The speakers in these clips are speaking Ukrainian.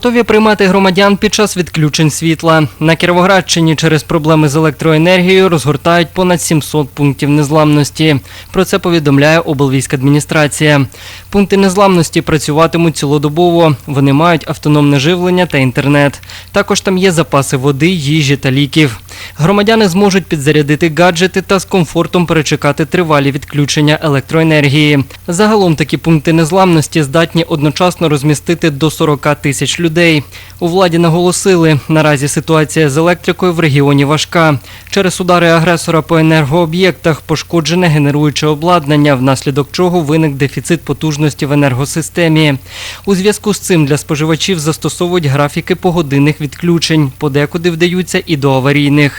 Готові приймати громадян під час відключень світла. На Кіровоградщині через проблеми з електроенергією розгортають понад 700 пунктів незламності. Про це повідомляє облвійськадміністрація. Пункти незламності працюватимуть цілодобово. Вони мають автономне живлення та інтернет. Також там є запаси води, їжі та ліків. Громадяни зможуть підзарядити гаджети та з комфортом перечекати тривалі відключення електроенергії. Загалом такі пункти незламності здатні одночасно розмістити до 40 тисяч людей. У владі наголосили, наразі ситуація з електрикою в регіоні важка. Через удари агресора по енергооб'єктах пошкоджене генеруюче обладнання, внаслідок чого виник дефіцит потужності в енергосистемі. У зв'язку з цим для споживачів застосовують графіки погодинних відключень, подекуди вдаються і до аварійних.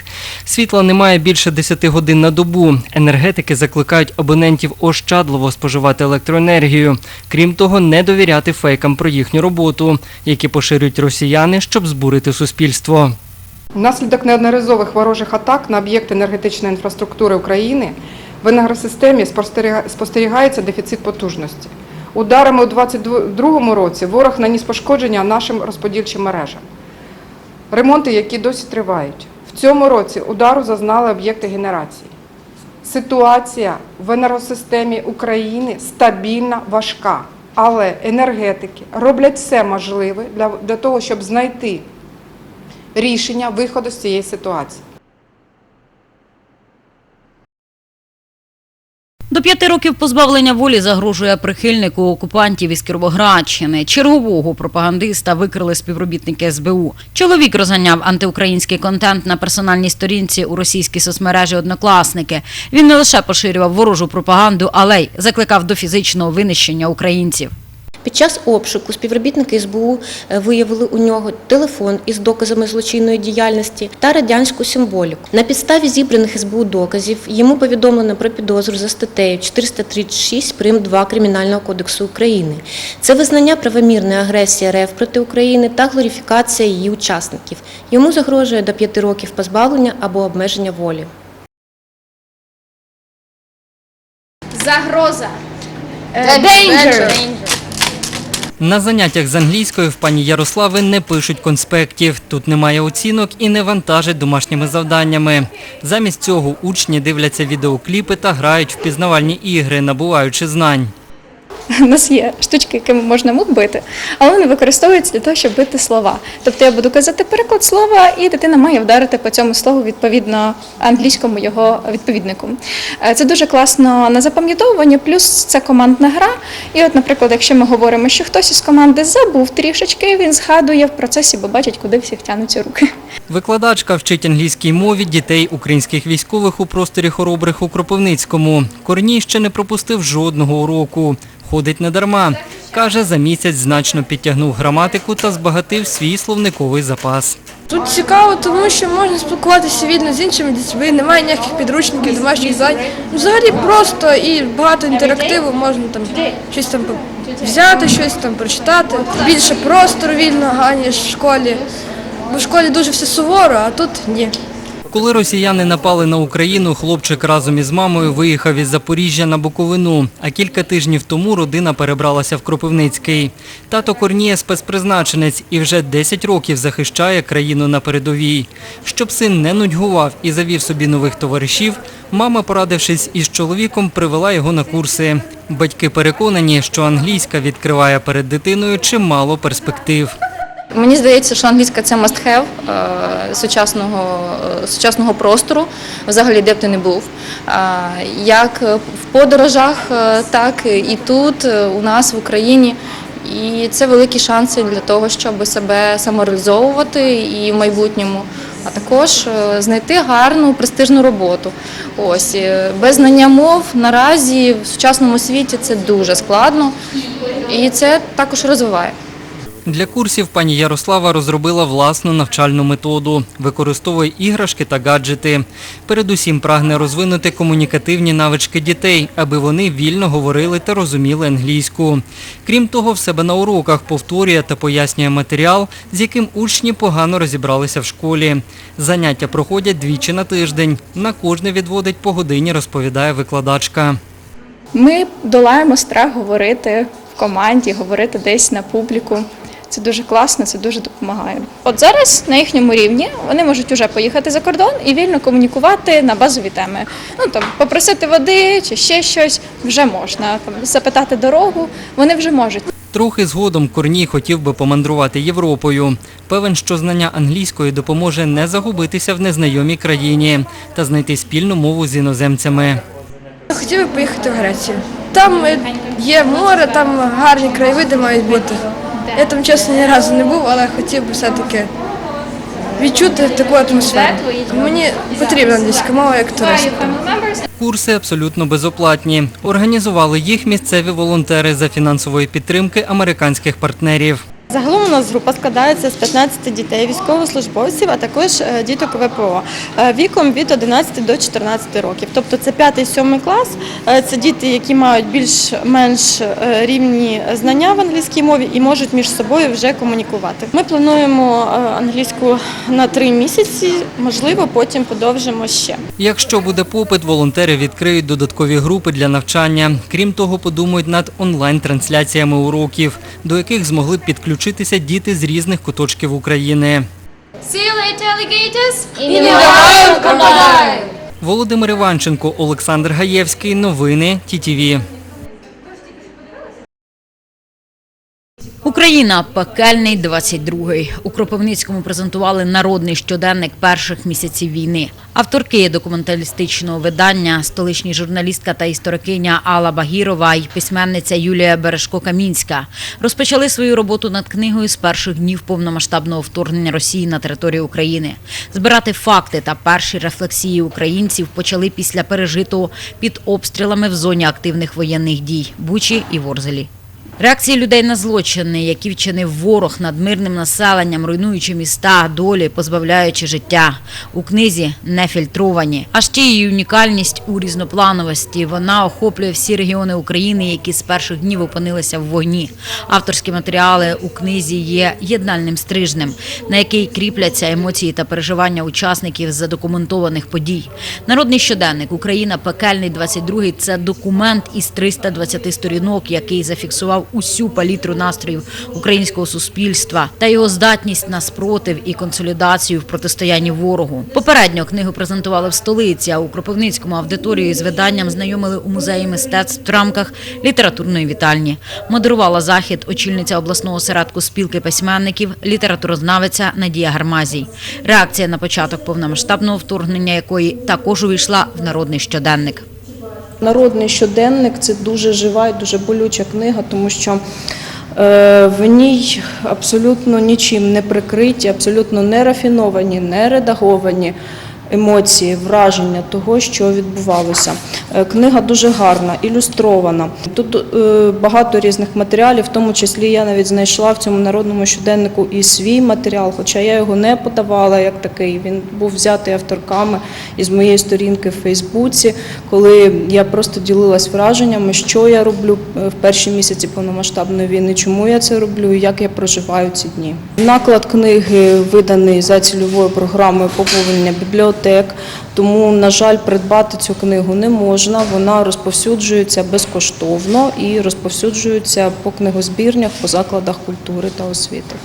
Світла немає більше 10 годин на добу. Енергетики закликають абонентів ощадливо споживати електроенергію. Крім того, не довіряти фейкам про їхню роботу, які поширюють росіяни, щоб збурити суспільство. Внаслідок неодноразових ворожих атак на об'єкти енергетичної інфраструктури України в енергосистемі спостерігається дефіцит потужності. Ударами у 2022 році ворог наніс пошкодження нашим розподільчим мережам. Ремонти, які досі тривають. В цьому році удару зазнали об'єкти генерації. Ситуація в енергосистемі України стабільна, важка, але енергетики роблять все можливе для, для того, щоб знайти рішення виходу з цієї ситуації. П'яти років позбавлення волі загрожує прихильнику окупантів із Кіровоградщини. Чергового пропагандиста викрили співробітники СБУ. Чоловік розганяв антиукраїнський контент на персональній сторінці у російській соцмережі Однокласники. Він не лише поширював ворожу пропаганду, але й закликав до фізичного винищення українців. Під час обшуку співробітники СБУ е, виявили у нього телефон із доказами злочинної діяльності та радянську символіку. На підставі зібраних СБУ доказів йому повідомлено про підозру за статтею 436 прим. 2 Кримінального кодексу України. Це визнання правомірної агресії РФ проти України та глорифікація її учасників. Йому загрожує до 5 років позбавлення або обмеження волі. Загроза. Danger. На заняттях з англійської в пані Ярослави не пишуть конспектів. Тут немає оцінок і не вантажать домашніми завданнями. Замість цього учні дивляться відеокліпи та грають в пізнавальні ігри, набуваючи знань. У нас є штучки, якими можна мух бити, але вони використовуються для того, щоб бити слова. Тобто я буду казати переклад слова, і дитина має вдарити по цьому слову відповідно англійському його відповіднику. Е, Це дуже класно на запам'ятовування, плюс це командна гра. І, от, наприклад, якщо ми говоримо, що хтось із команди забув трішечки, він згадує в процесі, бо бачить, куди всіх тянуться руки. Викладачка вчить англійській мові дітей українських військових у просторі хоробрих у Кропивницькому. Корній ще не пропустив жодного уроку. Ходить недарма. Каже, за місяць значно підтягнув граматику та збагатив свій словниковий запас. Тут цікаво, тому що можна спілкуватися вільно з іншими дітьми, немає ніяких підручників, домашніх завдань. Ну, Взагалі просто і багато інтерактиву, можна там щось там взяти, щось там прочитати. Більше простору вільного, аніж в школі. Бо в школі дуже все суворо, а тут ні. Коли росіяни напали на Україну, хлопчик разом із мамою виїхав із Запоріжжя на Буковину. А кілька тижнів тому родина перебралася в Кропивницький. Тато Корніє спецпризначенець і вже 10 років захищає країну на передовій. Щоб син не нудьгував і завів собі нових товаришів, мама, порадившись із чоловіком, привела його на курси. Батьки переконані, що англійська відкриває перед дитиною чимало перспектив. Мені здається, що англійська це must have е, сучасного, е, сучасного простору, взагалі де б ти не був. Е, Як в подорожах, так і тут, у нас в Україні. І це великі шанси для того, щоб себе самореалізовувати і в майбутньому, а також знайти гарну престижну роботу. Ось без знання мов наразі в сучасному світі це дуже складно, і це також розвиває. Для курсів пані Ярослава розробила власну навчальну методу, використовує іграшки та гаджети. Передусім прагне розвинути комунікативні навички дітей, аби вони вільно говорили та розуміли англійську. Крім того, в себе на уроках повторює та пояснює матеріал, з яким учні погано розібралися в школі. Заняття проходять двічі на тиждень. На кожне відводить по годині, розповідає викладачка. Ми долаємо страх говорити в команді, говорити десь на публіку. Це дуже класно, це дуже допомагає. От зараз на їхньому рівні вони можуть вже поїхати за кордон і вільно комунікувати на базові теми. Ну там попросити води чи ще щось вже можна. Там запитати дорогу, вони вже можуть. Трохи згодом Корній хотів би помандрувати Європою. Певен, що знання англійської допоможе не загубитися в незнайомій країні та знайти спільну мову з іноземцями. Хотів би поїхати в Грецію. Там є море, там гарні краєвиди мають бути. Я там чесно ні разу не був, але хотів би все-таки відчути таку атмосферу. Мені потрібна англійська мова як турист. Курси абсолютно безоплатні. Організували їх місцеві волонтери за фінансової підтримки американських партнерів. Загалом у нас група складається з 15 дітей, військовослужбовців, а також е, діток ВПО е, віком від 11 до 14 років. Тобто це 5-7 клас. Е, Це діти, які мають більш-менш рівні знання в англійській мові і можуть між собою вже комунікувати. Ми плануємо англійську на 3 місяці, можливо, потім подовжимо ще. Якщо буде попит, волонтери відкриють додаткові групи для навчання. Крім того, подумають над онлайн-трансляціями уроків, до яких змогли б підключитися діти з різних куточків України. Володимир Іванченко, Олександр Гаєвський. Новини ТІТІВІ. Україна пекельний 22-й. У Кропивницькому презентували народний щоденник перших місяців війни. Авторки документалістичного видання, столичні журналістка та історикиня Алла Багірова і письменниця Юлія Бережко-Камінська розпочали свою роботу над книгою з перших днів повномасштабного вторгнення Росії на територію України. Збирати факти та перші рефлексії українців почали після пережитого під обстрілами в зоні активних воєнних дій Бучі і Ворзелі. Реакції людей на злочини, які вчинив ворог над мирним населенням, руйнуючи міста, долі, позбавляючи життя. У книзі не фільтровані. А ще її унікальність у різноплановості. Вона охоплює всі регіони України, які з перших днів опинилися в вогні. Авторські матеріали у книзі є єднальним стрижнем, на який кріпляться емоції та переживання учасників задокументованих подій. Народний щоденник Україна пекельний 22 – це документ із 320 сторінок, який зафіксував усю палітру настроїв українського суспільства та його здатність на спротив і консолідацію в протистоянні ворогу. Попередньо книгу презентували в столиці, а у Кропивницькому аудиторію з виданням знайомили у музеї мистецтв в рамках літературної вітальні. Модерувала захід очільниця обласного осередку спілки письменників, літературознавиця Надія Гармазій. Реакція на початок повномасштабного вторгнення якої також увійшла в народний щоденник. Народний щоденник це дуже жива і дуже болюча книга, тому що е, в ній абсолютно нічим не прикриті, абсолютно не рафіновані, не редаговані емоції, враження того, що відбувалося. Е, Книга дуже гарна, ілюстрована. Тут е, багато різних матеріалів, в тому числі я навіть знайшла в цьому народному щоденнику і свій матеріал, хоча я його не подавала як такий. Він був взятий авторками із моєї сторінки в Фейсбуці, коли я просто ділилась враженнями, що я роблю е, в перші місяці повномасштабної війни, чому я це роблю і як я проживаю ці дні. Наклад книги виданий за цільовою програмою поповнення бібліотек. Тому, на жаль, придбати цю книгу не можна. Вона розповсюджується безкоштовно і розповсюджується по книгозбірнях, по закладах культури та освіти.